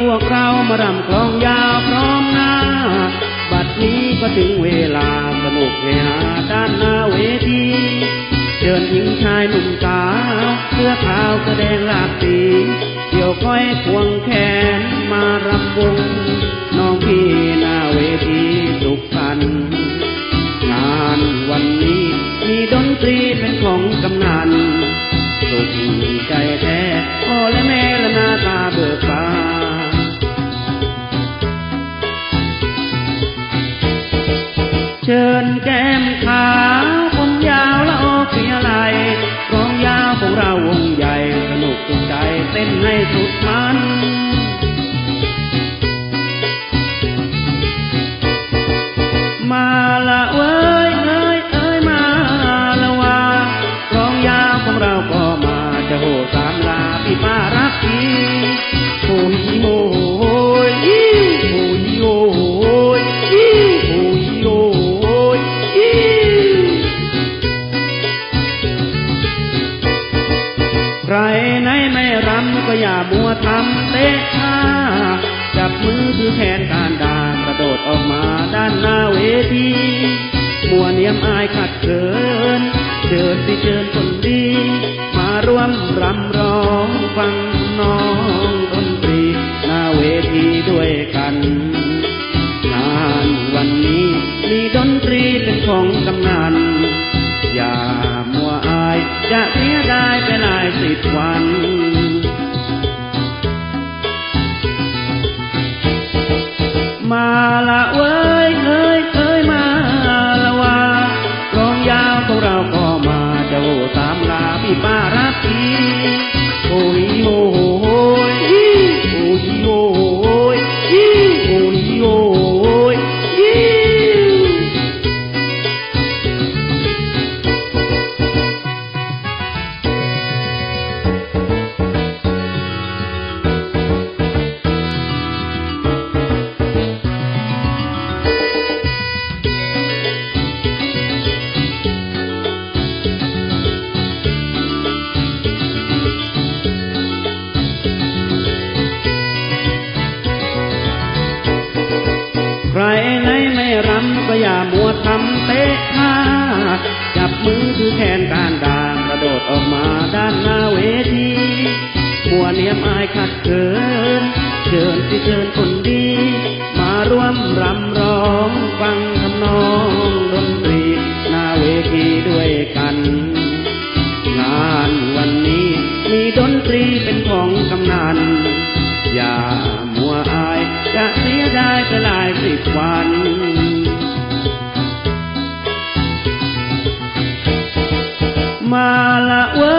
พวกเรามารำกลองยาวพร้อมหน้า บัดนี้ก็ถึงเวลาสนุกเฮฮาด้านหน้าเวที เชิญหญิงชายหนุ่มสาวเสื้อขาวแสดงหลากสีเกี่ยวก้อยควงแขนมารำวงน้องพี่หน้าเวทีสุขสันต์งานวันนี้มีดนตรีเป็นของกำนันสุขใจแท้พ่อและแม่และนาตาเบิก รำก็อย่ามัวทำเตะท่าจับมือถือแขนการด่ากระโดดออกมาด้านหน้าเวทีมัวเนียมอายขัดเขินเชิญสิเชิญคนดี มาร่วมรำร้องฟังน้องดนตรีหน้าเวทีด้วยกันงานวันนี้มีดนตรีเป็นของกำนันอย่ามัวอายจะเสียดายไปหลายสิบวันาม มือถือแขนการด่างกระโดดออกมาด้านหน้าเวทีมัวเนียมอายขัดเขินเชิญสิเชิญคนดี มาร่วมรำร้องฟังทำนองดนตรีหน้าเวทีด้วยกัน งานวันนี้มีดนตรีเป็นของกำนันอย่ามัวอายจะเสียดายไปหลายสิบวัน ม